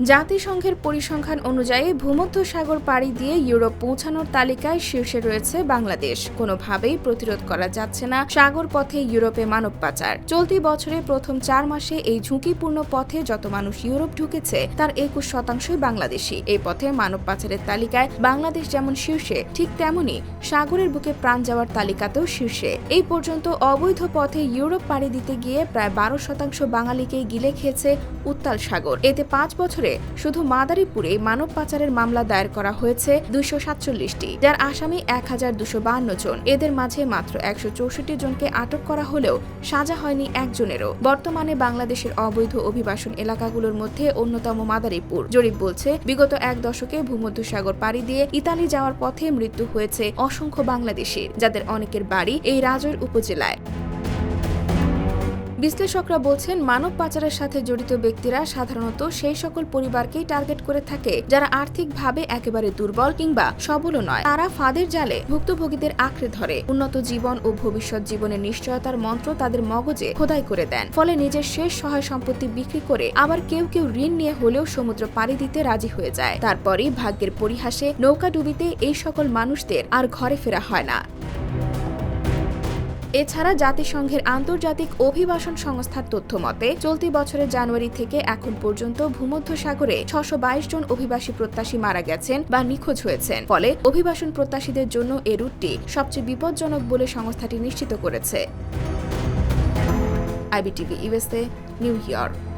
জাতিসংঘের পরিসংখ্যান অনুযায়ী ভূমধ্য সাগর পাড়ি দিয়ে ইউরোপ পৌঁছানোর তালিকায় শীর্ষে রয়েছে বাংলাদেশ। কোনোভাবেই প্রতিরোধ করা যাচ্ছে না সাগর পথে ইউরোপে মানব পাচার। চলতি বছরে প্রথম চার মাসে এই ঝুঁকিপূর্ণ পথে যত মানুষ ইউরোপ ঢুকেছে, তার একুশ শতাংশই বাংলাদেশি। এই পথে মানব পাচারের তালিকায় বাংলাদেশ যেমন শীর্ষে, ঠিক তেমনি সাগরের বুকে প্রাণ যাওয়ার তালিকাতেও শীর্ষে। এই পর্যন্ত অবৈধ পথে ইউরোপ পাড়ি দিতে গিয়ে প্রায় বারো শতাংশ বাঙালিকেই গিলে খেয়েছে উত্তাল সাগর। এতে পাঁচ বছরে শুধু মাদারীপুরে মানব পাচারের মামলা দায়ের করা হয়েছে দুইশো সাতচল্লিশটি, যার আসামি এক হাজার দুশো বান্ন জন। এদের মাঝে মাত্র একশো চৌষট্টি জনকে আটক করা হলেও সাজা হয়নি একজনেরও। বর্তমানে বাংলাদেশের অবৈধ অভিবাসন এলাকাগুলোর মধ্যে অন্যতম মাদারীপুর। জরিপ বলছে, বিগত এক দশকে ভূমধ্যসাগর পাড়ি দিয়ে ইতালি যাওয়ার পথে মৃত্যু হয়েছে অসংখ্য বাংলাদেশির, যাদের অনেকের বাড়ি এই রাজৈর উপজেলায়। বিশ্লেষকরা বলছেন, মানব পাচারের সাথে জড়িত ব্যক্তিরা সাধারণত সেই সকল পরিবারকেই টার্গেট করে থাকে, যারা আর্থিকভাবে একেবারে দুর্বল কিংবা সবলও নয়। তারা ফাঁদের জালে ভুক্তভোগীদের আঁকড়ে ধরে। উন্নত জীবন ও ভবিষ্যৎ জীবনের নিশ্চয়তার মন্ত্র তাদের মগজে খোদাই করে দেন। ফলে নিজের শেষ সহায় সম্পত্তি বিক্রি করে আবার কেউ কেউ ঋণ নিয়ে হলেও সমুদ্র পাড়ি দিতে রাজি হয়ে যায়। তারপরেই ভাগ্যের পরিহাসে নৌকা ডুবিতে এই সকল মানুষদের আর ঘরে ফেরা হয় না। এছাড়া জাতিসংঘের আন্তর্জাতিক অভিবাসন সংস্থার তথ্য মতে, চলতি বছরের জানুয়ারি থেকে এখন পর্যন্ত ভূমধ্যসাগরে ছশো জন অভিবাসী প্রত্যাশী মারা গেছেন বা নিখোঁজ হয়েছেন। ফলে অভিবাসন প্রত্যাশীদের জন্য এ রুটটি সবচেয়ে বিপজ্জনক বলে সংস্থাটি নিশ্চিত করেছে। IBTV USA New York.